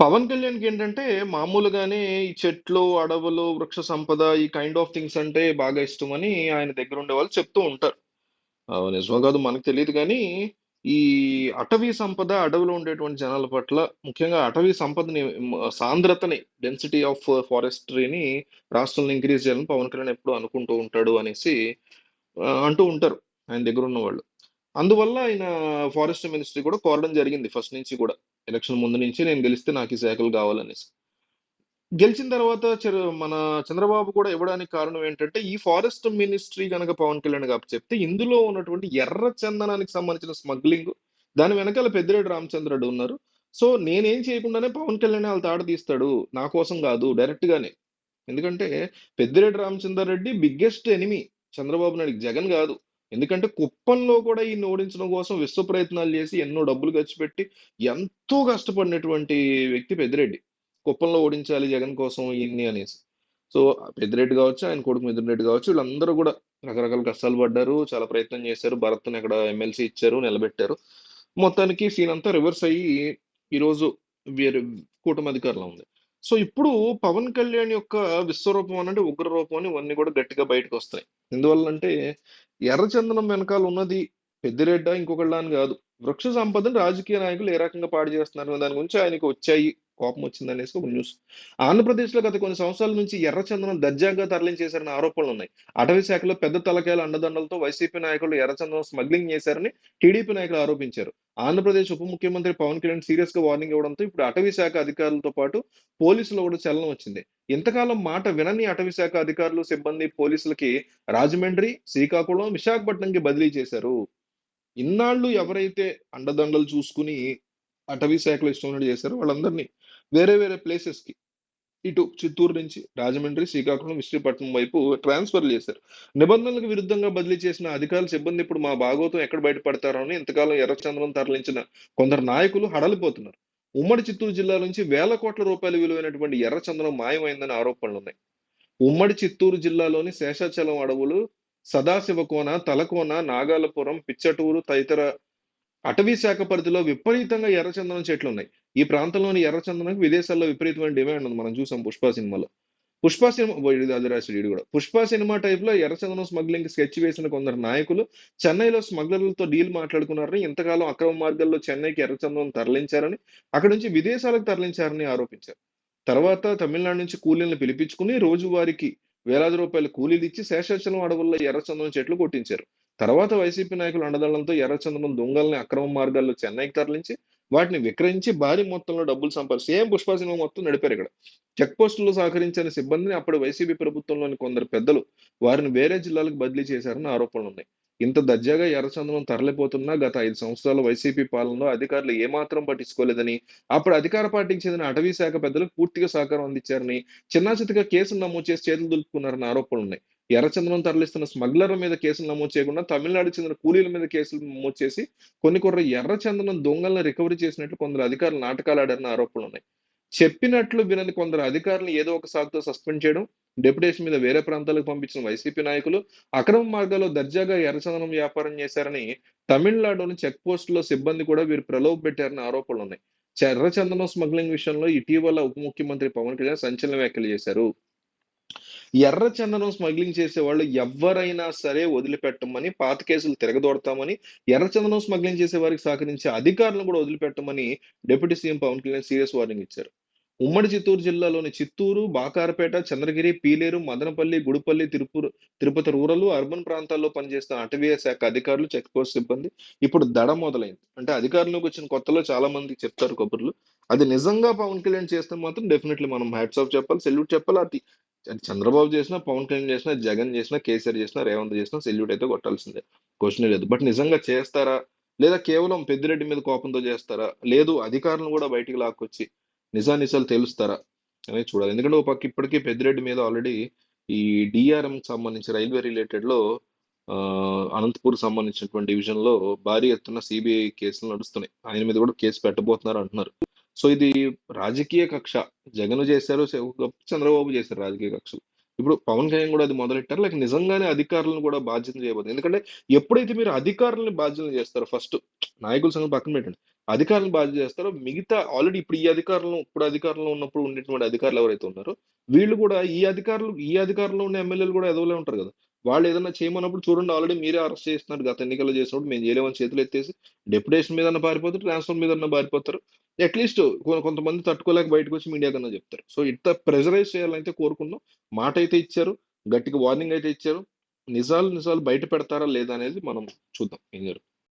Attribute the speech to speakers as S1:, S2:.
S1: పవన్ కళ్యాణ్‌కి ఏంటంటే మామూలుగానే ఈ చెట్లు, అడవులు, వృక్ష సంపద ఈ కైండ్ ఆఫ్ థింగ్స్ అంటే బాగా ఇష్టమని ఆయన దగ్గర ఉండేవాళ్ళు చెప్తూ ఉంటారు. ఆహ్, నిజమో కాదో మనకు తెలీదు గానీ, ఈ అటవీ సంపద, అడవిలో ఉండేటువంటి జనాల పట్ల ముఖ్యంగా అటవీ సంపదని మ సాంద్రతని డెన్సిటీ ఆఫ్ ఫారెస్ట్రీని రాష్ట్రంలో ఇంక్రీజ్ చేయాలని పవన్ కళ్యాణ్ ఎప్పుడూ అనుకుంటూ ఉంటాడు అనేసి ఆహ్, అంటూ ఉంటారు ఆయన దగ్గరున్నవాళ్ళు. అందువల్ల ఆయన ఫారెస్ట్ మినిస్ట్రీ కూడా కోరడం జరిగింది ఫస్ట్ నుంచి కూడా. ఎలక్షన్ ముందు నుంచి నేను గెలిస్తే నాకు ఈ శాఖలు కావాలనేసి. గెలిచిన తర్వాత మన చంద్రబాబు కూడా ఇవ్వడానికి కారణం ఏంటంటే, ఈ ఫారెస్ట్ మినిస్ట్రీ కనుక పవన్ కళ్యాణ్ గారు చెప్తే ఇందులో ఉన్నటువంటి ఎర్ర చందనానికి సంబంధించిన స్మగ్లింగ్ దాని వెనకాల పెద్దిరెడ్డి రామచంద్రుడు ఉన్నారు. సో, నేనేం చేయకుండానే పవన్ కళ్యాణ్ వాళ్ళ తాడ తీస్తాడు. నా కోసం డైరెక్ట్ డైరెక్ట్‌గానే. ఎందుకంటే, పెద్దిరెడ్డి రామచంద్రారెడ్డి బిగ్గెస్ట్ ఎనిమి చంద్రబాబు నాయుడు జగన్ కాదు ఎందుకంటే, కుప్పంలో కూడా ఈయన్ని ఓడించడం కోసం విశ్వ ప్రయత్నాలు చేసి, ఎన్నో డబ్బులు ఖర్చు పెట్టి, ఎంతో కష్టపడినటువంటి వ్యక్తి పెద్దిరెడ్డి. కుప్పంలో ఓడించాలి జగన్ కోసం ఈయన్ని అనేసి. సో, పెద్దిరెడ్డి కావచ్చు ఆయన కొడుకు మిథున్ కావచ్చు వీళ్ళందరూ కూడా రకరకాల కష్టాలు పడ్డారు. చాలా ప్రయత్నం చేశారు. భరత్‌ని అక్కడ ఎమ్మెల్సీ ఇచ్చారు, నిలబెట్టారు. మొత్తానికి సీన్ అంతా రివర్స్ అయ్యి, ఈరోజు వేరే కూటమి అధికారంలో ఉంది. సో, ఇప్పుడు పవన్ కళ్యాణ్ యొక్క విశ్వరూపం అనంటే ఉగ్ర రూపం అని ఇవన్నీ కూడా గట్టిగా బయటకు బయటకొస్తున్నాయి. ఎందువల్లంటే, ఎర్రచందనం వెనకాల ఉన్నది పెద్దిరెడ్డ ఇంకొకళ్ళని అని వృక్ష సంపదని రాజకీయ నాయకులు ఏ రకంగా పాడు చేస్తున్నారు దాని గురించి ఆయనకు వచ్చాయి. కోపం వచ్చిందనేసి ఒక న్యూస్. ఆంధ్రప్రదేశ్‌లో గత కొన్ని సంవత్సరాల నుంచి ఎర్రచందనం దర్జాగా ఆరోపణలు ఉన్నాయి అటవీ శాఖలో పెద్ద తలకాయల అండదండలతో వైసీపీ నాయకులు ఎర్రచందనం స్మగ్లింగ్ చేశారని టీడీపీ నాయకులు ఆరోపించారు. ఆంధ్రప్రదేశ్ ఉప ముఖ్యమంత్రి పవన్ కళ్యాణ్ సీరియస్గా వార్నింగ్ ఇవ్వడంతో ఇప్పుడు అటవీ శాఖ అధికారులతో పాటు పోలీసులు కూడా చలనం వచ్చింది. ఇంతకాలం మాట వినని అటవీ శాఖ అధికారులు, సిబ్బంది పోలీసులకి రాజమండ్రి, శ్రీకాకుళం, విశాఖపట్నంకి బదిలీ చేశారు. ఇన్నాళ్ళు ఎవరైతే అండదండలు చూసుకొని అటవీ శాఖలో ఇష్టం చేశారో వాళ్ళందరినీ వేరే వేరే ప్లేసెస్‌కి ఇటు చిత్తూరు నుంచి రాజమండ్రి, శ్రీకాకుళం, విశ్రీపట్నం వైపు ట్రాన్స్‌ఫర్‌లు చేశారు. నిబంధనలకు విరుద్ధంగా బదిలీ చేసిన అధికారుల సిబ్బంది ఇప్పుడు మా భాగోతం ఎక్కడ బయటపడతారో అని ఇంతకాలం ఎర్రచందనం తరలించిన కొందరు నాయకులు హడలిపోతున్నారు. ఉమ్మడి చిత్తూరు జిల్లా నుంచి వేల కోట్ల రూపాయల విలువైనటువంటి ఎర్రచందనం మాయమైందని ఆరోపణలున్నాయి. ఉమ్మడి చిత్తూరు జిల్లాలోని శేషాచలం అడవులు, సదాశివకోన, తలకోన, నాగాలపురం, పిచ్చటూరు తదితర అటవీ శాఖ పరిధిలో విపరీతంగా ఎర్రచందనం చెట్లు ఉన్నాయి ఈ ప్రాంతంలోని ఎర్రచందనకు విదేశాల్లో విపరీతమైన డిమాండ్ ఉంది. మనం చూసాం 'పుష్ప' సినిమాలో. 'పుష్ప' సినిమా అది రాశాడు ఇది కూడా 'పుష్ప' సినిమా టైప్‌లో ఎర్రచందనం స్మగ్లింగ్ స్కెచ్ వేసిన కొందరు నాయకులు చెన్నైలో స్మగ్లర్లతో డీల్ మాట్లాడుకున్నారని, ఇంతకాలం అక్రమ మార్గాల్లో చెన్నైకి ఎర్రచందనం తరలించారని, అక్కడి నుంచి విదేశాలకు తరలించారని ఆరోపించారు. తర్వాత తమిళనాడు నుంచి కూలీలను పిలిపించుకొని రోజువారికి వేలాది రూపాయల కూలీలిచ్చి శేషాచలం అడవుల్లో ఎర్రచందనం చెట్లు కొట్టించారు. తర్వాత వైసీపీ నాయకుల అండదండలతో ఎర్రచందనం దొంగల్ని అక్రమ మార్గాల్లో చెన్నైకి తరలించి, వాటిని విక్రయించి భారీ మొత్తంలో డబ్బులు సంపాదించి సేమ్ 'పుష్ప' సినిమా మొత్తం నడిపారు ఇక్కడ. చెక్ పోస్టుల్లో సహకరించిన సిబ్బందిని అప్పుడు వైసీపీ ప్రభుత్వంలోని కొందరు పెద్దలు వారిని వేరే జిల్లాలకు బదిలీ చేశారని ఆరోపణలు ఉన్నాయి. ఇంత దర్జాగా ఎర్రచందనం తరలిపోతున్నా గత ఐదు సంవత్సరాల వైసీపీ పాలనలో అధికారులు ఏమాత్రం పట్టించుకోలేదని, అప్పుడు అధికార పార్టీకి చెందిన అటవీ శాఖ పెద్దలకు పూర్తిగా సహకారం అందించారని, చిన్నాచితక కేసులు నమోదు చేసి చేతులు దులుపుకున్నారని ఆరోపణలు ఉన్నాయి. ఎర్రచందనం తరలిస్తున్న స్మగ్లర్ల మీద కేసులు నమోదు చేయకుండా తమిళనాడు చెందిన కూలీల మీద కేసులు నమోదు చేసి కొన్ని కొన్ని ఎర్రచందనం దొంగలను రికవరీ చేసినట్లు కొందరు అధికారులు నాటకాలు ఆడారిన ఆరోపణలు ఉన్నాయి చెప్పినట్లు వినని కొందరు అధికారులను ఏదో ఒక సాకుతో సస్పెండ్ చేయడం, డెప్యుటేషన్ మీద వేరే ప్రాంతాలకు పంపించిన వైసీపీ నాయకులు అక్రమ మార్గాల్లో దర్జాగా ఎర్రచందనం వ్యాపారం చేశారని తమిళనాడులోని చెక్ పోస్టులో సిబ్బంది కూడా వీరు ప్రలోభ పెట్టారని ఆరోపణలున్నాయి. ఉన్నాయి ఎర్రచందనం స్మగ్లింగ్ విషయంలో ఇటీవల ఉప ముఖ్యమంత్రి పవన్ కళ్యాణ్ సంచలన వ్యాఖ్యలు చేశారు. ఎర్రచందనం స్మగ్లింగ్ చేసేవాళ్ళు ఎవ్వరైనా సరే వదిలిపెట్టమని, పాత కేసులు తిరగదోడతామని, ఎర్రచందనం స్మగ్లింగ్ చేసే వారికి సహకరించే అధికారులను కూడా వదిలిపెట్టమని deputy CM Pawan Kalyan serious warning ఇచ్చారు. ఉమ్మడి చిత్తూరు జిల్లాలోని చిత్తూరు, బాకారపేట, చంద్రగిరి, పీలేరు, మదనపల్లి, గుడిపల్లి, తిరుపూరు తిరుపతి రూరల్, అర్బన్ ప్రాంతాల్లో పనిచేస్తున్న అటవీ శాఖ అధికారులు, చెక్ పోస్ట్ సిబ్బంది ఇప్పుడు దడ మొదలైంది. అంటే అధికారంలోకి వచ్చిన కొత్తలో చాలా మందికి చెప్తారు కబుర్లు. అది నిజంగా పవన్ కళ్యాణ్ చేస్తే మాత్రం డెఫినెట్‌లీ మనం హ్యాట్స్ ఆఫ్ చెప్పాలి. సెల్యూట్ చెప్పాలి. అది చంద్రబాబు చేసినా, పవన్ కళ్యాణ్ చేసినా, జగన్ చేసినా, కేసీఆర్ చేసినా, రేవంత్ చేసినా సెల్యూట్ అయితే కొట్టాల్సిందే. క్వశ్చన్ లేదు. బట్ నిజంగా చేస్తారా? లేదా కేవలం పెద్దిరెడ్డి మీద కోపంతో చేస్తారా? లేదు అధికారులను కూడా బయటికి లాక్కొచ్చి నిజానిజాలు తేలుస్తారా? అనేది చూడాలి. ఎందుకంటే ఒక పక్క ఇప్పటికీ పెద్దిరెడ్డి మీద ఆల్రెడీ ఈ డిఆర్ఎం సంబంధించి రైల్వే రిలేటెడ్‌లో అనంతపూర్ సంబంధించినటువంటి డివిజన్‌లో భారీ ఎత్తున సిబిఐ కేసులు నడుస్తున్నాయి. ఆయన మీద కూడా కేసు పెట్టబోతున్నారు అంటున్నారు. సో ఇది రాజకీయ కక్ష. జగన్ చేశారు, చంద్రబాబు చేశారు రాజకీయ కక్షలు. ఇప్పుడు పవన్ కళ్యాణ్ కూడా అది మొదలెట్టారు. లేక నిజంగానే అధికారులను కూడా బాధ్యతలు చేయబోతుంది ఎందుకంటే ఎప్పుడైతే మీరు అధికారులను బాధ్యతలు చేస్తారో ఫస్ట్ నాయకుల సంగతి పక్కన పెట్టండి. అధికారులను బాధ్యత చేస్తారో మిగతా ఆల్రెడీ ఇప్పుడు ఈ అధికారులను ఇప్పుడు అధికారంలో ఉన్నప్పుడు ఉండేటువంటి అధికారులు ఎవరైతే ఉన్నారో వీళ్ళు కూడా ఈ అధికారులు ఈ అధికారంలో ఉన్న ఎమ్మెల్యేలు కూడా ఎదవలే ఉంటారు కదా వాళ్ళు ఏదైనా చేయమన్నప్పుడు చూడండి ఆల్రెడీ మీరే అరెస్ట్ చేస్తున్నారు. గత ఎన్నికల్లో చేసినప్పుడు మేము చేయలేమని చేతులు ఎత్తేసి డెప్యుటేషన్ మీద పారిపోతారు ట్రాన్స్ఫర్ మీద పారిపోతారు. అట్లీస్ట్ కొంతమంది తట్టుకోలేక బయటకు వచ్చి మీడియా కన్నా చెప్తారు. సో ఇంత ప్రెజరైజ్ చేయాలంటే కోరుకున్నాం. మాట అయితే ఇచ్చారు గట్టిగా వార్నింగ్ అయితే ఇచ్చారు. నిజాలు నిజాలు బయట పెడతారా లేదా అనేది మనం చూద్దాం. ఏం జరుగుతుంది?